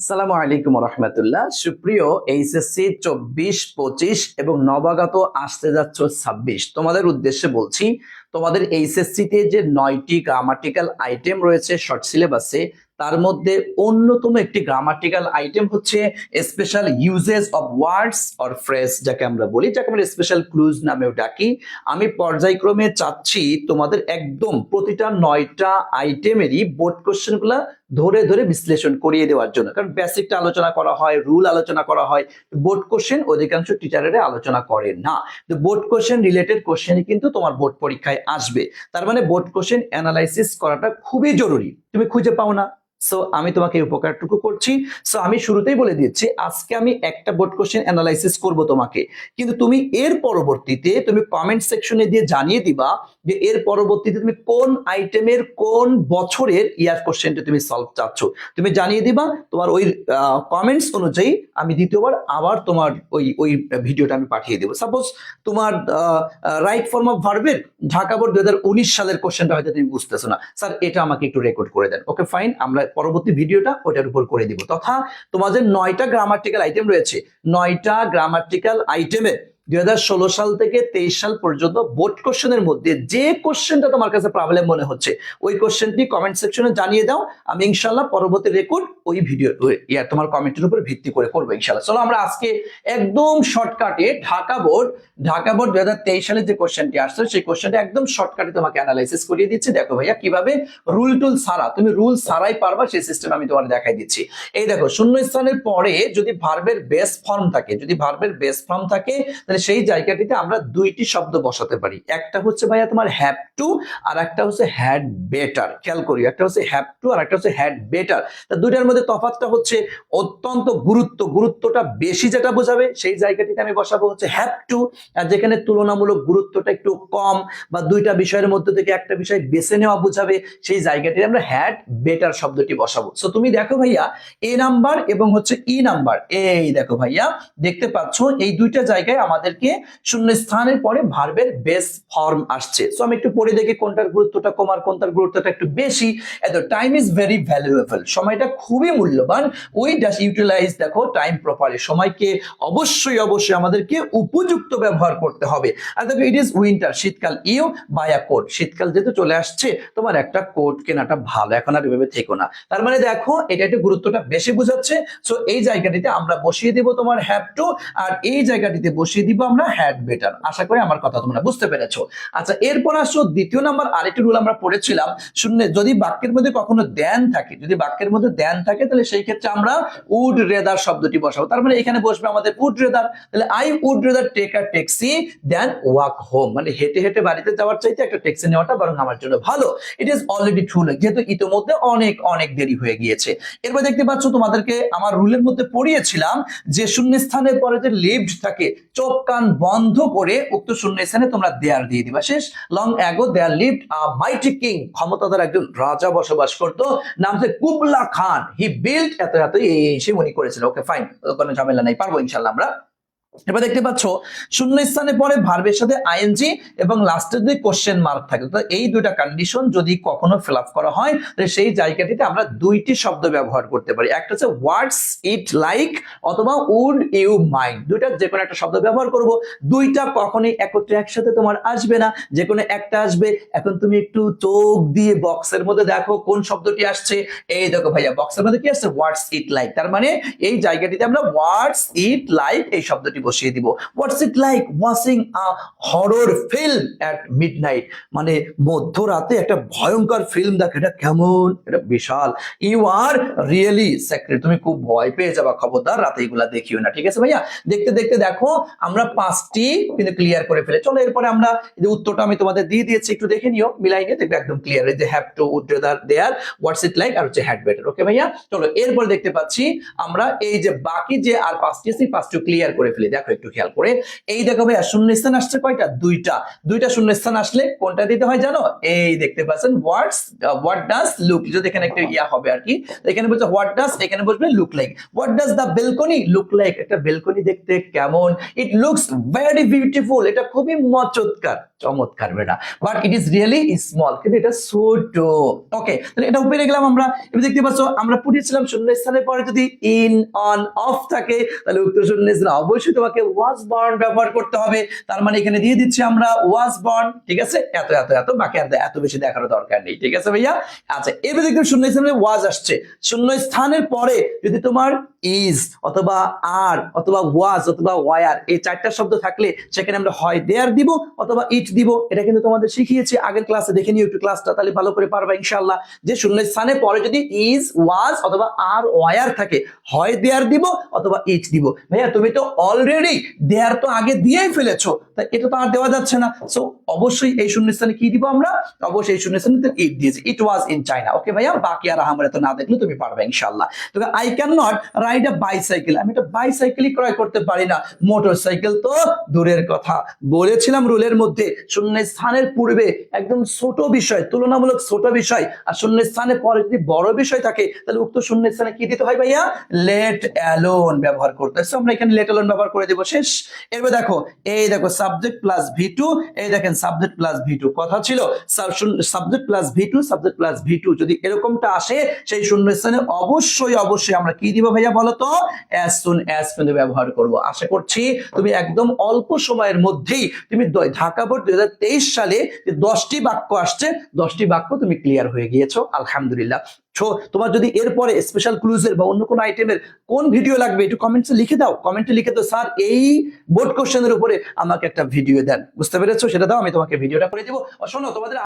সালামু আলাইকুম রহমতুল্লাহ। সুপ্রিয় এইচএসসি চব্বিশ, পঁচিশ এবং নবাগত আসতে যাচ্ছ ছাব্বিশ। তোমাদের উদ্দেশ্যে বলছি, তোমাদের এইচএসসি তে যে নয়টি গ্রামাটিক্যাল আইটেম রয়েছে শর্ট সিলেবাসে তার মধ্যে অন্যতম একটি গ্রামাটিক্যাল আইটেম হচ্ছে special usages of words or phrase যাকে আমরা বলি, যাকে আমরা স্পেশাল ক্লুজ নামেও ডাকি। আমি পর্যায়ক্রমে চাচ্ছি তোমাদের একদম প্রতিটা নয়টা আইটেমেরই বোর্ড কোশ্চেনগুলা ধরে ধরে বিশ্লেষণ করিয়ে দেওয়ার জন্য। কারণ বেসিকটা আলোচনা করা হয়, রুল আলোচনা করা হয়। বোর্ড কোশ্চেন অধিকাংশ টিচারেরা আলোচনা করে না। তো বোর্ড কোশ্চেন রিলেটেড কোশ্চেনই কিন্তু তোমার বোর্ড পরীক্ষায় আসবে। তার মানে বোর্ড কোশ্চেন অ্যানালাইসিস করাটা খুবই জরুরি। তুমি খুঁজে পাও না। সো আমি তোমাকে এই উপকারটুকু করছি। সো আমি শুরুতেই বলে দিচ্ছি আজকে আমি একটা বোর্ড কোশ্চেন অ্যানালাইসিস করব তোমাকে। কিন্তু তুমি এর পরবর্তীতে তুমি কমেন্ট সেকশনে দিয়ে জানিয়ে দিবা যে এর পরবর্তীতে তুমি কোন আইটেমের কোন বছরের ইয়ার কোশ্চেনটা তুমি সলভ চাচ্ছ। তুমি জানিয়ে দিবা, তোমার ওই কমেন্টস অনুযায়ী আমি দ্বিতীয়বার আবার তোমার ওই ওই ভিডিওটা আমি পাঠিয়ে দেবো। সাপোজ তোমার রাইট ফর্ম অফ ভার্বের ঢাকা বোর্ড দু হাজার উনিশ সালের কোশ্চেনটা হয়তো তুমি বুঝতেছো না। স্যার এটা আমাকে একটু রেকর্ড করে দেন। ওকে ফাইন আমরা পরবর্তী ভিডিওটা ওইটার উপর করে দিব। তথা তোমাদের নয়টা গ্রামাটিক্যাল আইটেম রয়েছে। নয়টা গ্রামাটিক্যাল আইটেমে দুই সাল থেকে তেইশ সাল পর্যন্ত বোর্ড কোশ্চেনের মধ্যে যে কোশ্চেনটা তোমার কাছে প্রবলেম মনে হচ্ছে, ওই কোশ্চেনটি কমেন্ট সেকশনে জানিয়ে দাও, আমি ইনশাল্লাহ পরবর্তী রেকর্ড ওই ভিডিও ইয়া, তোমার কমেন্টের উপর ভিত্তি করে করব ইনশাল্লাহ চলো আমরা আজকে একদম শর্টকাটে ঢাকা বোর্ড ঢাকা বোর্ড দুই হাজার তেইশ সালে যে কোশ্চেনটি আসছে, সেই কোশ্চেনটা একদম শর্টকাটে তোমাকে অ্যানালাইসিস করিয়ে দিচ্ছি। দেখো ভাইয়া, কীভাবে রুল টুল ছাড়া, তুমি রুল সারাই পারবা, সেই সিস্টেম আমি তোমার দেখাই দিচ্ছি। এই দেখো, শূন্য স্থানের পরে যদি ভার্বের বেস ফর্ম থাকে, যদি ভার্বের বেস ফর্ম থাকে তাহলে সেই জায়গাটিতে আমরা দুইটি শব্দ বসাতে পারি। একটা হচ্ছে ভাইয়া তোমার হ্যাভ টু আর একটা হচ্ছে হ্যাড বেটার খেয়াল করি একটা হচ্ছে হ্যাভ টু আর একটা হচ্ছে হ্যাড বেটার তা দুইটার মধ্যে তফাৎটা হচ্ছে অত্যন্ত গুরুত্ব। গুরুত্বটা বেশি যেটা বোঝাবে, সেই জায়গাটিতে আমি বসাবো হচ্ছে হ্যাভ টু আর যেখানে তুলনামূলক গুরুত্বটা একটু কম বা দুইটা বিষয়ের মধ্যে থেকে একটা বিষয় বেছে নেওয়া বোঝাবে, সেই জায়গাটি আমরা হ্যাড বেটার শব্দটি বসাবো। সো তুমি দেখো ভাইয়া এ নাম্বার এবং হচ্ছে ই নাম্বার এই দেখো ভাইয়া, দেখতে পাচ্ছ এই দুইটা জায়গায় আমাদেরকে শূন্য স্থানের পরে ভার্বের বেস ফর্ম আসছে। সো আমি একটু পড়ে দেখি কোনটার গুরুত্বটা কম আর কোনটার গুরুত্বটা একটু বেশি। এত টাইম ইজ ভেরি ভ্যালুয়েবল সময়টা খুবই মূল্যবান। উই ডাস ইউটিলাইজ দেখো টাইম প্রপারলি সময়কে অবশ্যই অবশ্যই আমাদেরকে উপযুক্ত ব্যবহার করতে হবে। আর দেখো ইট ইজ উইন্টার শীতকাল ইউ বাই আ কোট। শীতকাল যেহেতু চলে আসছে, তোমার একটা কোট কেনাটা ভালো। এখন আর এভাবে থেকো না। তার মানে দেখো, এটা একটু গুরুত্বটা বেশি বোঝাচ্ছে। সো এই জায়গাটিতে আমরা বসিয়ে দিব তোমার হ্যাভ টু আর এই জায়গাটিতে বসিয়ে দিব আমরা হ্যাড বেটার আশা করি আমার কথা তোমরা বুঝতে পেরেছ। আচ্ছা এরপর আসো, দ্বিতীয় নাম্বার আরেকটি রুল আমরা পড়েছিলাম। শুনে যদি বাক্যের মধ্যে কখনো দেন থাকে, যদি বাক্যের মধ্যে দেন থাকে, তাহলে সেই ক্ষেত্রে আমরা উড রেদার শব্দটি বসাবো। তার মানে এখানে বসবে আমাদের উড রেদার তাহলে I would rather take a taxi then walk home মানে হেঁটে হেঁটে বাড়িতে যাওয়ার চাইতে একটা ট্যাক্সি নেওয়াটা বরং আমার জন্য ভালো। ইট ইজ অলরেডি ট্রু যেহেতু ইতিমধ্যে অনেক অনেক দেরি হয়ে গিয়েছে। এরপর দেখতে পাচ্ছ, তোমাদেরকে আমার রুলের মধ্যে পড়িয়েছিলাম যে শূন্যস্থানের পরে যে লিফট থাকে, চোখ কান বন্ধ করে উক্ত শূন্য স্থানে তোমরা দেয়াল দিয়ে দিবা। শেষ long ago there lived a mighty king ক্ষমতাধর একজন রাজা বসবাস করত, নাম হচ্ছে কুবলা খান। হি বিল্ড এত এত, এই সে উনি করেছিল ওকে ফাইন কোনো ঝামেলা নাই, পারব ইনশাল্লাহ আমরা। এবার দেখতে পাচ্ছ শূন্য স্থানে পরে ভার্বের সাথে আইএনজি এবং লাস্টে যদি কোশ্চেন মার্ক থাকে, তো এই দুইটা কন্ডিশন যদি কখনো ফিল করা হয়, তাহলে সেই জায়গাটিতে আমরা দুইটি শব্দ ব্যবহার করতে পারি। একটা হচ্ছে ওয়ার্ডস ইট লাইক অথবা উড ইউ মাইন্ড দুইটা যে কোনো একটা শব্দ ব্যবহার করব। দুইটা কখনোই একত্রে একসাথে তোমার আসবে না। যে কোনো একটা আসবে। এখন তুমি একটু চোখ দিয়ে বক্সের মধ্যে দেখো কোন শব্দটি আসছে। এই দেখো ভাইয়া বক্সের মধ্যে কি আসছে? ওয়ার্ডস ইট লাইক তার মানে এই জায়গাটিতে আমরা ওয়ার্ডস ইট লাইক এই শব্দটি বসিয়ে দিব। What's it like watching a horror film at midnight মানে মধ্যরাতে একটা ভয়ঙ্কর ফিল্ম দেখো, এটা কেমন? এটা বিশাল। ইউ আর রিয়েলি সেক্রেট তুমি খুব ভয় পেয়ে যাবা, খবরদার। রাতে এগুলা দেখিও না, ঠিক আছে ভাইয়া? দেখতে দেখতে দেখো, আমরা পাঁচটি কিন্তু ক্লিয়ার করে ফেলে। চলো এরপরে আমরা যে উত্তরটা আমি তোমাদের দিয়ে দিয়েছি, একটু দেখে নিও, মিলাই নিয়ে দেখবে একদম ক্লিয়ার এই যে have to would there what's it like আর হচ্ছে হ্যাড বেটার ওকে ভাইয়া? চলো এরপর দেখতে পাচ্ছি, আমরা এই যে বাকি যে আর পাঁচটি আছে পাঁচটি ক্লিয়ার করে ফেলি। দেখো একটু খেয়াল করে। এই দেখো ভাইয়া, শূন্যস্থান আসছে কয়টা? দুইটা। দুইটা শূন্যস্থান আসলে কোনটা দিতে হয় জানো? এই দেখতে পাচ্ছেন হোয়াটস হোয়াট ডাজ লুক যদি এখানে একটা ইয়া হবে আর কি এখানে বলছে হোয়াট ডাজ এখানে বসবে look like what does the balcony look like একটা বেলকনি দেখতে কেমন? ইট লুকস ভেরি বিউটিফুল এটা খুবই মচৎকার। চমৎকার বেটা। But it is really small কিন্তু এটা ছোট। ওকে তাহলে এটা উপরে গেলাম আমরা। এবার দেখতে পাচ্ছ, আমরা পড়িয়েছিলাম শূন্য স্থানের পরে যদি ইন অন অফ থাকে, তাহলে উত্তর শূন্য স্থানে অবশ্যই তোমাকে ওয়াজ বর্ন ব্যবহার করতে হবে। তার মানে এখানে দিয়ে দিচ্ছি আমরা ওয়াজ বর্ন ঠিক আছে? এত এত এত, বাকি আর এত বেশি দেখারও দরকার নেই, ঠিক আছে ভাইয়া? আচ্ছা এবার দেখতে শূন্য স্থানে ওয়াজ আসছে। শূন্য স্থানের পরে যদি তোমার ইজ অথবা আর অথবা ওয়াজ অথবা ওয়ার এই চারটা শব্দ থাকলে সেখানে আমরা হয় দেয়ার দিব অথবা ইট দিব। এটা কিন্তু তোমাদের শিখিয়েছি, আগের ক্লাসে দেখে নিও একটু ক্লাসটা তাহলে ভালো করে পারবা ইনশাল্লাহ যে শূন্য স্থানে পরে যদি ইজ ওয়াজ অথবা আর ওয়ার থাকে, হয় দেয়ার দিব অথবা ইট দিব। ভাইয়া, তুমি তো অলরেডি দেয়ার তো আগে দিয়েই ফেলেছো তাই এটা তো আর দেওয়া যাচ্ছে না। সো অবশ্যই এই শূন্যস্থানে কি দিব আমরা? অবশ্যই এই শূন্যস্থানে ইট দিয়েছি। ইট ওয়াজ ইন চাইনা ওকে ভাইয়া, বাকি আর আমরা তো না দেখলে তুমি পারবে ইনশাল্লাহ তবে I can not ride a bicycle আমি একটা বাইসাইকেলই ক্রয় করতে পারি না। মোটর সাইকেল তো দূরের কথা। বলেছিলাম রুলের মধ্যে শূন্য স্থানের পূর্বে একদম ছোট বিষয়, তুলনামূলক ছোট বিষয়, আর শূন্য স্থানের পরে যদি বড় বিষয় থাকে, তাহলে উক্ত শূন্য স্থানে কি দিতে হয় ভাইয়া? লেট অ্যালোন ব্যবহার করতে আমরা এখানে লেট অ্যালোন ব্যবহার করে দেবো, শেষ। এরপর দেখো, এই দেখো সাবজেক্ট প্লাস ভি টু এই দেখেন সাবজেক্ট প্লাস ভি টু কথা ছিল subject plus V two subject plus V two যদি এরকমটা আসে, সেই শূন্য স্থানে অবশ্যই অবশ্যই আমরা কি দিব ভাইয়া বলো তো? অ্যাজ সুন অ্যাজ কিন্তু ব্যবহার করব। আশা করছি তুমি একদম অল্প সময়ের মধ্যেই তুমি ঢাকা বোর্ড দুই হাজার তেইশ সালে যে দশটি বাক্য আসছে, দশটি বাক্য তুমি ক্লিয়ার হয়ে গিয়েছো। আলহামদুলিল্লাহ। সো তোমার যদি এরপরে স্পেশাল ক্লুজের বা অন্য কোনো আইটেমের কোন ভিডিও লাগবে, একটু কমেন্টসে লিখে দাও। কমেন্টে লিখে দাও স্যার এই বোর্ড কোশ্চেনের উপরে আমাকে একটা ভিডিও দেন। বুঝতে পেরেছ? সেটা দাও, আমি তোমাকে ভিডিওটা করে দেবো। শোনো, তোমাদের